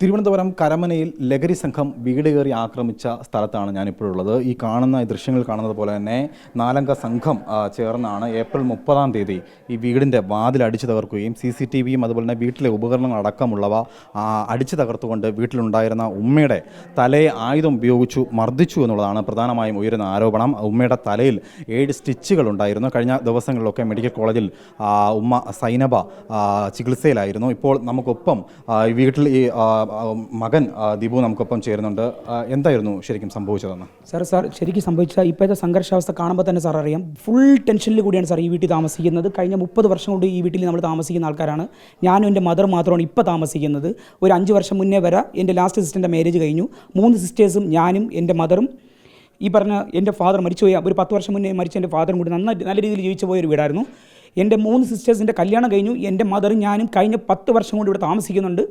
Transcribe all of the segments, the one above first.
തിരുവനന്തപുരം കരമനയിൽ ലഹരി സംഘം വീട് കയറി ആക്രമിച്ച സ്ഥലത്താണ് ഞാനിപ്പോഴുള്ളത്. ഈ കാണുന്ന ഈ ദൃശ്യങ്ങൾ കാണുന്നത് പോലെ തന്നെ നാലംഗ സംഘം ചേർന്നാണ് ഏപ്രിൽ മുപ്പതാം തീയതി ഈ വീടിന്റെ വാതിൽ അടിച്ചു തകർക്കുകയും സി സി ടി വിയും അതുപോലെ തന്നെ വീട്ടിലെ ഉപകരണങ്ങൾ അടക്കമുള്ളവ അടിച്ചു തകർത്തുകൊണ്ട് വീട്ടിലുണ്ടായിരുന്ന ഉമ്മയുടെ തലയെ ആയുധം ഉപയോഗിച്ചു മർദ്ദിച്ചു എന്നുള്ളതാണ് പ്രധാനമായും ഉയരുന്ന ആരോപണം. ഉമ്മയുടെ തലയിൽ ഏഴ് സ്റ്റിച്ചുകൾ ഉണ്ടായിരുന്നു. കഴിഞ്ഞ ദിവസങ്ങളിലൊക്കെ മെഡിക്കൽ കോളേജിൽ ഉമ്മ സൈനബ ചികിത്സയിലായിരുന്നു. ഇപ്പോൾ നമുക്കൊപ്പം വീട്ടിൽ ഈ മകൻ ദീപു നമുക്കൊപ്പം ചേരുന്നുണ്ട്. എന്തായിരുന്നു ശരിക്കും സംഭവിച്ചതെന്ന്? സാർ സാർ ശരിക്കും സംഭവിച്ച ഇപ്പോഴത്തെ സംഘർഷാവസ്ഥ കാണുമ്പോൾ തന്നെ സാർ അറിയാം. ഫുൾ ടെൻഷനിൽ കൂടിയാണ് സാർ ഈ വീട്ടിൽ താമസിക്കുന്നത്. കഴിഞ്ഞ മുപ്പത് വർഷം കൊണ്ട് ഈ വീട്ടിൽ നമ്മൾ താമസിക്കുന്ന ആൾക്കാരാണ്. ഞാനും എന്റെ മദർ മാത്രമാണ് ഇപ്പോൾ താമസിക്കുന്നത്. ഒരു അഞ്ച് വർഷം മുന്നേ വരെ എന്റെ ലാസ്റ്റ് സിസ്റ്ററിന്റെ മാരേജ് കഴിഞ്ഞു. മൂന്ന് സിസ്റ്റേഴ്സും ഞാനും എന്റെ മദറും ഈ പറഞ്ഞ എന്റെ ഫാദർ മരിച്ചുപോയ ഒരു പത്ത് വർഷം മുന്നേ മരിച്ച എന്റെ ഫാദറും കൂടി നന്നായിട്ട് നല്ല രീതിയിൽ ജീവിച്ചു പോയ ഒരു വീടായിരുന്നു. എന്റെ മൂന്ന് സിസ്റ്റേഴ്സിന്റെ കല്യാണം കഴിഞ്ഞു. എന്റെ മദർ ഞാനും കഴിഞ്ഞ പത്ത് വർഷം കൊണ്ട് ഇവിടെ താമസിക്കുന്നുണ്ട്.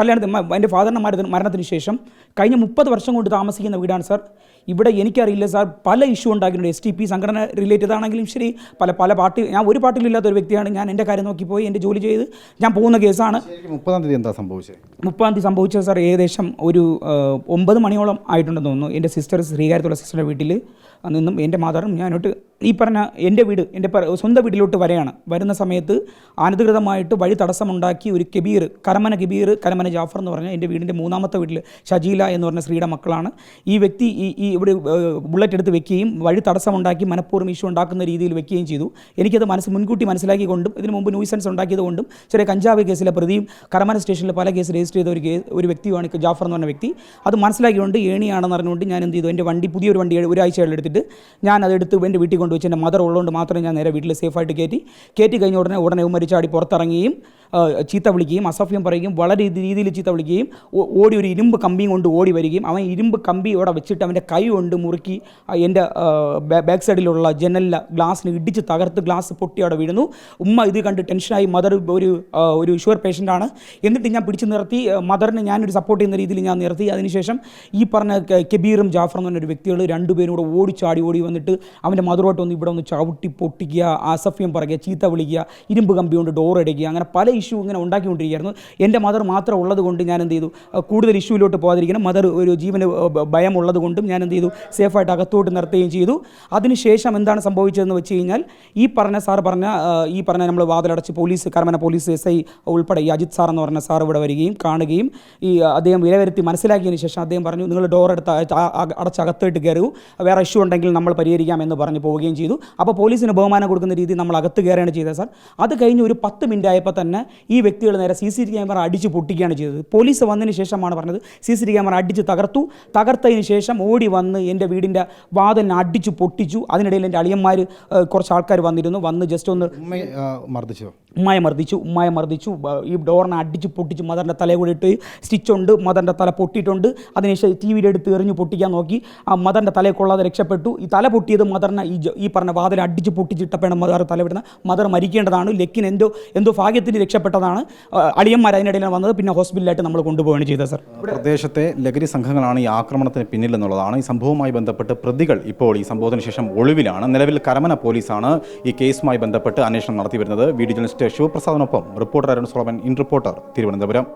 കല്യാണത്തിന് എന്റെ ഫാദറിന്റെ മരണത്തിന് മരണത്തിന് ശേഷം കഴിഞ്ഞ മുപ്പത് വർഷം കൊണ്ട് താമസിക്കുന്ന വീടാണ് സാർ ഇവിടെ എനിക്കറിയില്ല സാർ പല ഇഷ്യൂ ഉണ്ടാക്കിയിട്ടുണ്ട്. എസ് ടി പി സംഘടന റിലേറ്റഡ് ആണെങ്കിലും ശരി. പല പല പാർട്ടി ഞാൻ ഒരു പാർട്ടിയിലില്ലാത്ത ഒരു വ്യക്തിയാണ്. ഞാൻ എന്റെ കാര്യം നോക്കിപ്പോയി എന്റെ ജോലി ചെയ്ത് ഞാൻ പോകുന്ന കേസാണ് മുപ്പതാം തീയതി എന്താ സംഭവിച്ചത് മുപ്പതാം തീയതി സംഭവിച്ചത് സാർ ഏകദേശം ഒരു ഒമ്പത് മണിയോളം ആയിട്ടുണ്ടെന്ന് തോന്നുന്നു. എന്റെ സിസ്റ്റർ ശ്രീകാര്യത്തുള്ള സിസ്റ്ററുടെ വീട്ടിൽ നിന്നും എന്റെ മാതാറും ഞാനോട്ട് ഈ പറഞ്ഞ എന്റെ വീട് എന്റെ സ്വന്തം വീട്ടിലോട്ട് വരെയാണ്. വരുന്ന സമയത്ത് അനധികൃതമായിട്ട് വഴി തടസ്സമുണ്ടാക്കി ഒരു കബീർ കരമന കബീർ കരമന ജാഫർ എന്ന് പറഞ്ഞ എന്റെ വീടിന്റെ മൂന്നാമത്തെ വീട്ടിൽ ഷജീല എന്ന് പറഞ്ഞ സ്ത്രീയുടെ മക്കളാണ്. ഈ വ്യക്തി ഈ ഈ ഇവിടെ ബുള്ളറ്റ് എടുത്ത് വെക്കുകയും വഴി തടസ്സമുണ്ടാക്കി മനഃപൂർവം ഇഷ്യൂ ഉണ്ടാക്കുന്ന രീതിയിൽ വെക്കുകയും ചെയ്തു. എനിക്കത് മനസ്സ് മുൻകൂട്ടി മനസ്സിലാക്കിക്കൊണ്ടും ഇതിനു മുമ്പ് ന്യൂസൻസ് ഉണ്ടാക്കിയതുകൊണ്ടും ചെറിയ കഞ്ചാവ് കേസിലെ പ്രതിയും കരമന സ്റ്റേഷനിൽ പല കേസ് രജിസ്റ്റർ ചെയ്ത ഒരു കേസ് ഒരു വ്യക്തിയാണ് ജാഫർ എന്ന് പറഞ്ഞ വ്യക്തി. അത് മനസ്സിലാക്കിക്കൊണ്ട് ഏണിയാണെന്ന് അറിഞ്ഞുകൊണ്ട് ഞാൻ എന്ത് ചെയ്തു? എന്റെ വണ്ടി പുതിയൊരു വണ്ടി ഒരാഴ്ച എടുത്തിട്ട് ഞാൻ അതെടുത്ത് എന്റെ വീട്ടിൽ കൊണ്ടുവച്ച് എന്റെ മദർ ഉള്ളതുകൊണ്ട് മാത്രമേ ഞാൻ നേരെ വീട്ടിൽ സേഫായിട്ട് കയറ്റി. കയറ്റി കഴിഞ്ഞ ഉടനെ ഉടനെ ഉമ്മരിച്ചാടി പുറത്തിറങ്ങുകയും ചീത്ത വിളിക്കുകയും അസഭ്യം പറയുകയും വളരെ രീതിയിൽ ചീത്ത വിളിക്കുകയും ഓടി ഒരു ഇരുമ്പ് കമ്പിയും കൊണ്ട് ഓടി വരികയും അവൻ ഇരുമ്പ് കമ്പി ഇവിടെ വെച്ചിട്ട് അവന്റെ കൈ കൊണ്ട് മുറുക്കി എന്റെ ബാക്ക് സൈഡിലുള്ള ജനലിൽ ഗ്ലാസ്സിന് ഇടിച്ച് തകർത്ത് ഗ്ലാസ് പൊട്ടി അവിടെ വീഴുന്നു. ഉമ്മ ഇത് കണ്ട് ടെൻഷനായി മദർ ഒരു ഒരു ഷുഗർ പേഷ്യന്റാണ് എന്നിട്ട് ഞാൻ പിടിച്ച് നിർത്തി മദറിന് ഞാനൊരു സപ്പോർട്ട് ചെയ്യുന്ന രീതിയിൽ ഞാൻ നിർത്തി. അതിനുശേഷം ഈ പറഞ്ഞ കെബീറും ജാഫർ എന്ന് പറഞ്ഞൊരു വ്യക്തികൾ രണ്ടുപേരും കൂടെ ഓടിച്ചാടി ഓടി വന്നിട്ട് അവന്റെ മധുരമായിട്ട് ഒന്ന് ഇവിടെ ഒന്ന് ചവിട്ടി പൊട്ടിക്കുക അസഫ്യം പറയുക ചീത്ത വിളിക്കുക ഇരുമ്പ് കമ്പി കൊണ്ട് ഡോർ അടിക്കുക അങ്ങനെ പല ഇഷ്യൂ ഇങ്ങനെ ഉണ്ടാക്കിക്കൊണ്ടിരിക്കുകയായിരുന്നു. എന്റെ മദർ മാത്രം ഉള്ളത് കൊണ്ട് ഞാൻ എന്ത് ചെയ്തു? കൂടുതൽ ഇഷ്യൂവിലോട്ട് പോകാതിരിക്കണം. മദർ ഒരു ജീവന് ഭയമുള്ളത് ഭയം ഉള്ളതുകൊണ്ടും ഞാൻ എന്ത് ചെയ്തു? സേഫായിട്ട് അകത്തോട്ട് നിർത്തുകയും ചെയ്തു. അതിനുശേഷം എന്താണ് സംഭവിച്ചതെന്ന് വെച്ച് കഴിഞ്ഞാൽ ഈ പറഞ്ഞ സാർ പറഞ്ഞ ഈ പറഞ്ഞ നമ്മൾ വാതിലടച്ച് police Karamana police S I ഉൾപ്പെടെ ഈ അജിത് സാർ എന്ന് പറഞ്ഞ സാർ ഇവിടെ വരികയും കാണുകയും ഈ അദ്ദേഹം വിലവരുത്തി മനസ്സിലാക്കിയതിന് ശേഷം അദ്ദേഹം പറഞ്ഞു നിങ്ങൾ ഡോർ എടുത്ത് അടച്ച് അകത്തോട്ട് കയറൂ. വേറെ ഇഷ്യൂ ഉണ്ടെങ്കിൽ നമ്മൾ പരിഹരിക്കാം എന്ന് പറഞ്ഞു പോവുകയും ചെയ്തു. അപ്പോൾ പോലീസിന് ബഹുമാനം കൊടുക്കുന്ന രീതി നമ്മൾ അകത്ത് കയറുകയാണ് ചെയ്തത് സാർ. അത് കഴിഞ്ഞ് ഒരു പത്ത് മിനിറ്റ് ആയപ്പോൾ തന്നെ ഈ വ്യക്തികൾ നേരെ സി സി ടി ക്യാമറ അടിച്ച് പൊട്ടിക്കുകയാണ് ചെയ്തത്. പോലീസ് വന്നതിന് ശേഷമാണ് പറഞ്ഞത് സി സി ടി ക്യാമറ അടിച്ച് തകർത്തു. തകർത്തതിന് ശേഷം ഓടി വന്ന് എന്റെ വീടിന്റെ വാതിലിനെ അടിച്ച് പൊട്ടിച്ചു. അതിനിടയിൽ എന്റെ അളിയന്മാർ കുറച്ച് ആൾക്കാർ വന്നിരുന്നു. വന്ന് ജസ്റ്റ് ഒന്ന് മർദ്ദിച്ചോ? ഉമ്മായ മർദ്ദിച്ചു. ഉമ്മയെ മർദ്ദിച്ചു. ഈ ഡോറിനെ അടിച്ച് പൊട്ടിച്ച് മദറിന്റെ തലയിൽ കൂടി ഇട്ട് സ്റ്റിച്ച് ഉണ്ട്. മദറിന്റെ തല പൊട്ടിയിട്ടുണ്ട്. അതിനുശേഷം ടി വിയുടെ എടുത്ത് എറിഞ്ഞ് പൊട്ടിക്കാൻ നോക്കി. ആ മദറിന്റെ തലയിൽ കൊള്ളാതെ രക്ഷപ്പെട്ടു. ഈ തല പൊട്ടിയത് മദറിനെ ഈ ഈ പറഞ്ഞ വാതിൽ അടിച്ച് പൊട്ടിച്ചിട്ടപ്പോഴാണ് മദർ തലവിടുന്നത്. മദർ മരിക്കേണ്ടതാണ്. ലക്കിൻ എന്തോ എന്തോ ഭാഗ്യത്തിന് രക്ഷപ്പെട്ടതാണ്. അളിയന്മാർ അതിനിടയിലാണ് വന്നത്. പിന്നെ ഹോസ്പിറ്റലിലായിട്ട് നമ്മൾ കൊണ്ടുപോവുകയാണ് ചെയ്തത് സർ. പ്രദേശത്തെ ലഹരി സംഘങ്ങളാണ് ഈ ആക്രമണത്തിന് പിന്നിൽ എന്നുള്ളതാണ് ഈ സംഭവവുമായി ബന്ധപ്പെട്ട് പ്രതികൾ ഇപ്പോൾ ഈ സംഭവത്തിന് ശേഷം ഒളിവിലാണ്. നിലവിൽ കരമന പോലീസാണ് ഈ കേസുമായി ബന്ധപ്പെട്ട് അന്വേഷണം നടത്തി വരുന്നത്. Video journalist ശിവപ്രസാദിനൊപ്പം reporter Arun Solomon in reporter Thiruvananthapuram.